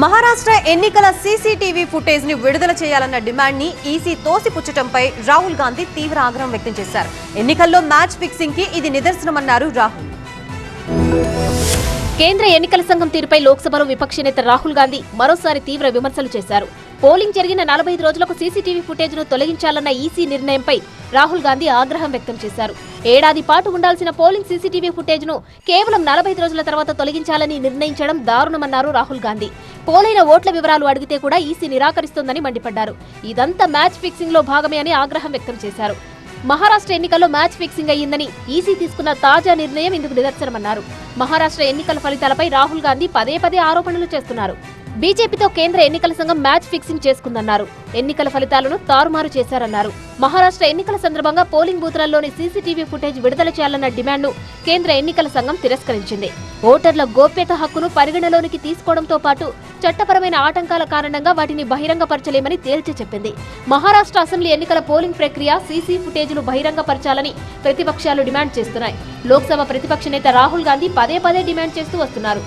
మహారాష్ట్ర ఎన్నికల సీసీటీవీ ఫుటేజ్ని విడుదల చేయాలన్న డిమాండ్ని ఈసీ తోసిపుచ్చటంపై రాహుల్ గాంధీ తీవ్ర ఆగ్రహం వ్యక్తం చేశారు. ఎన్నికల్లో మ్యాచ్ ఫిక్సింగ్కి ఇది నిదర్శనమన్నారు రాహుల్. కేంద్ర ఎన్నికల సంఘం తీరుపై లోక్సభలో విపక్ష నేత రాహుల్ గాంధీ మరోసారి తీవ్ర విమర్శలు చేశారు. పోలింగ్ జరిగిన నలభై ఐదు రోజులకు సీసీటీవీ ఫుటేజ్ను తొలగించాలన్న ఈసీ నిర్ణయంపై రాహుల్ గాంధీ ఆగ్రహం వ్యక్తం చేశారు. ఏడాది పాటు ఉండాల్సిన పోలింగ్ సీసీటీవీ ఫుటేజ్ను కేవలం నలభై ఐదు రోజుల తర్వాత తొలగించాలని నిర్ణయించడం దారుణమన్నారు రాహుల్ గాంధీ. పోలైన ఓట్ల వివరాలు అడిగితే కూడా ఈసీ నిరాకరిస్తోందని మండిపడ్డారు. ఇదంతా మ్యాచ్ ఫిక్సింగ్లో భాగమే అని ఆగ్రహం వ్యక్తం చేశారు. మహారాష్ట్ర ఎన్నికల్లో మ్యాచ్ ఫిక్సింగ్ అయ్యిందని ఈసీ తీసుకున్న తాజా నిర్ణయం ఇందుకు నిదర్శనమన్నారు. మహారాష్ట్ర ఎన్నికల ఫలితాలపై రాహుల్ గాంధీ పదే పదే ఆరోపణలు చేస్తున్నారు. బీజేపీతో కేంద్ర ఎన్నికల సంఘం మ్యాచ్ ఫిక్సింగ్ చేసుకుందన్నారు. ఎన్నికల ఫలితాలను తారుమారు చేశారన్నారు. మహారాష్ట్ర ఎన్నికల సందర్భంగా పోలింగ్ బూత్లలోని సీసీటీవీ ఫుటేజ్ విడుదల చేయాలన్న డిమాండ్ను కేంద్ర ఎన్నికల సంఘం తిరస్కరించింది. ఓటర్ల గోప్యత హక్కును పరిగణలోనికి తీసుకోవడంతో పాటు చట్టపరమైన ఆటంకాల కారణంగా వాటిని బహిరంగపరచలేమని తేల్చి చెప్పింది. మహారాష్ట్ర అసెంబ్లీ ఎన్నికల పోలింగ్ ప్రక్రియ సీసీ ఫుటేజ్ను బహిరంగపరచాలని ప్రతిపక్షాలు డిమాండ్ చేస్తున్నాయి. లోక్సభ ప్రతిపక్ష నేత రాహుల్ గాంధీ పదే పదే డిమాండ్ చేస్తూ వస్తున్నారు.